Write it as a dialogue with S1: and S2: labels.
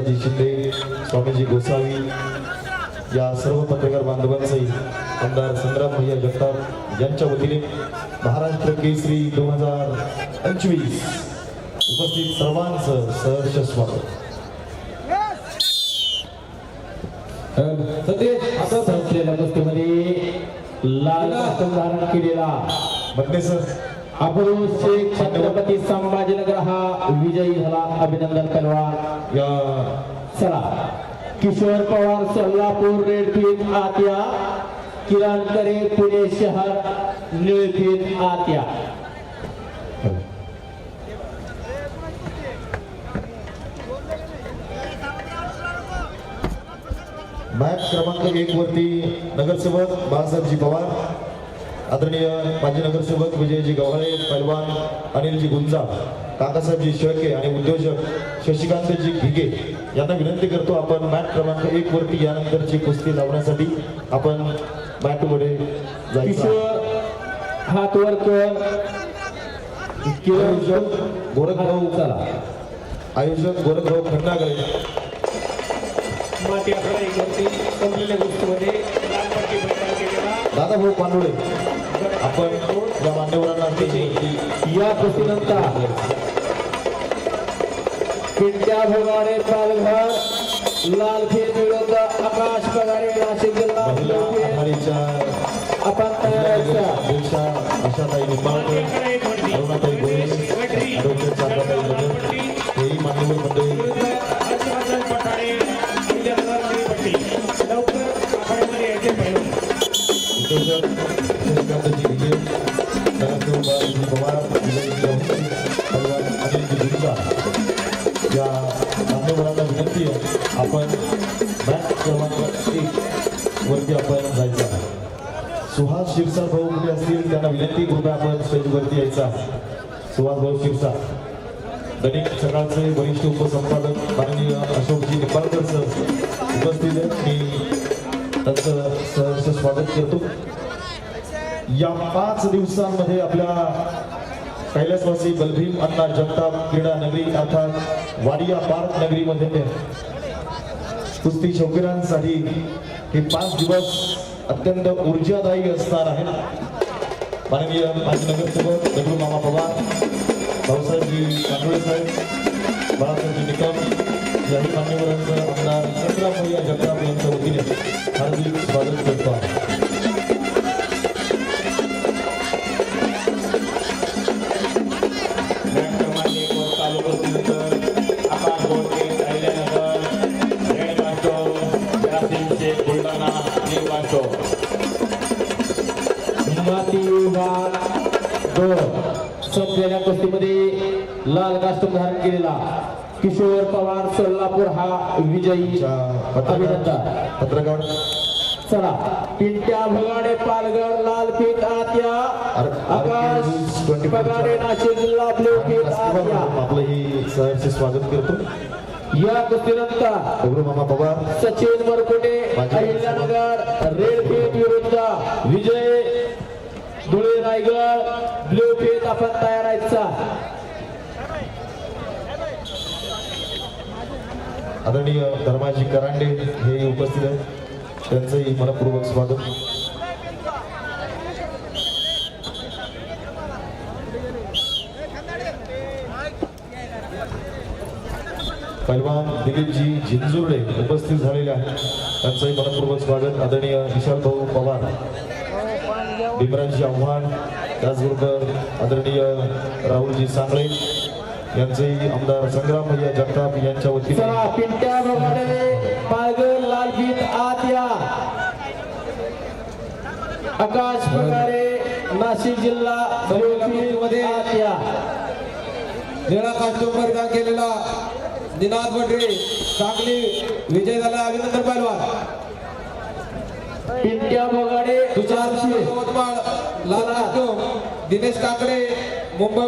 S1: जी शिंदे स्वामीजी गोसावी या सर्व पत्रकार बांधवांचंही आमदार संग्राम भैया जगताप यांच्या वतीने महाराष्ट्र केसरी दोन हजार पंचवीस उपस्थित सर्वांचं सहर्ष स्वागत.
S2: सतेज असं संपलेल्या गोष्टीमध्ये लाल धारण केलेला.
S1: बंडे सर.
S2: शेख छत्रपती संभाजीनगर विजयी अभिनंदन चला किशोर पवार रेडफीत आत्या। किरण करे पुणे शहर निळफीत आत्या।
S1: मॅच क्रमांक एक वरती नगरसेवक बाळासाहेबजी पवार। आदरणीय माजी नगरसेवक विजयजी गव्हाळे पैलवान अनिलजी गुंजा काकासाहेबजी शेळके आणि उद्योजक शशिकांतजी भिगे यांना विनंती करतो आपण मॅच क्रमांक एक वरती यानंतरची कुस्ती लावण्यासाठी आपण मॅटमध्ये जायचं
S2: हात वर
S1: आयोजक गोरखभाऊ
S2: चला.
S1: आयोजक गोरखभाऊ खंडागळे. दादाभाऊ पांडुळे. आपण या मान्यवरांना त्याची
S2: या कुस्तीनंतर पिंट्या भोगाडे पालघर लाल फेर विरुद्ध आकाश पगारे नाशिक जिल्हा आपण तयार.
S1: दिवसा आशाताई निंबाळकर अरुणाताई ॲडव्होकेट हेही मान्यवर मंडळी.
S3: लवकर आखाड्यामध्ये यायचे पहिलं
S1: उद्योजक पवार विजयजी गव्हाणे, गुंजा या मान्यवरांना विनंती आहे आपण मॅच क्रमांक एक वरती आपण जायचं आहे. सुहास शिरसा भाऊ कुठे असतील त्यांना विनंती कृपया आपण स्टेजवरती यायचा सुहास भाऊ शिरसा दैनिक सकाळचे वरिष्ठ उपसंपादक माननीय अशोकजी निंबाळकर सर उपस्थित आहेत. मी त्यांचं सहर्ष स्वागत करतो. या पाच दिवसांमध्ये आपल्या कैलासवासी बलभीम अण्णा जगताप क्रीडा नगरी अर्थात वाडिया पार्क नगरीमध्ये कुस्ती शौकीरांसाठी हे पाच दिवस अत्यंत ऊर्जादायी असणार आहेत माननीय माजी नगरसेवक दगडू मामा पवार भाऊसाहेबजी कांदोळे साहेब बाळासाहेबजी निकम याही मान्यवरांचं आमदार चंद्रामय्या जगताप यांच्या वतीने हार्दिक स्वागत करतो आहे
S3: नील कास्टो
S2: माती विभाग दोन. संपलेल्या कुस्तीमध्ये लाल कास्टूम धारण केलेला किशोर पवार सोलापूर हा विजयी अभिनंदन.
S1: पत्रकार.
S2: चला पिंट्या भगाडे पालघर लाल पीठ आत्या आकाश पगाडे नाशिक जिल्हा ब्लू पीठ आत्या.
S1: आपलं ही स्वागत करतो.
S2: या कुस्तीनंतर
S1: मामा पवार
S2: सचिन मरकुटे अहिल्यानगर रेड पीठ विरुद्ध विजय. धुळे रायगड ब्लू पीठ आपण तयार व्हायचा
S1: आदरणीय धर्माजी करांडे हे उपस्थित आहेत. त्यांचंही मनपूर्वक स्वागत. पैलवान दिलीपजी झिंजुर्डे उपस्थित झालेले आहेत. त्यांचंही मनपूर्वक स्वागत आदरणीय विशाल भाऊ पवार. भीमराजी आव्हान त्याचबरोबर आदरणीय राहुलजी सांगळे यांचेही आमदार संग्राम भैया जगताप यांच्या वतीने.
S2: नाशिक जिल्हा
S4: परिधान केलेला. निनाद वडरे सांगली विजय झाला अभिनंदन पैलवान.
S2: पिंट्या भगाडे
S4: तुषार यवतमाळ लाल दिनेश काकडे मुंबई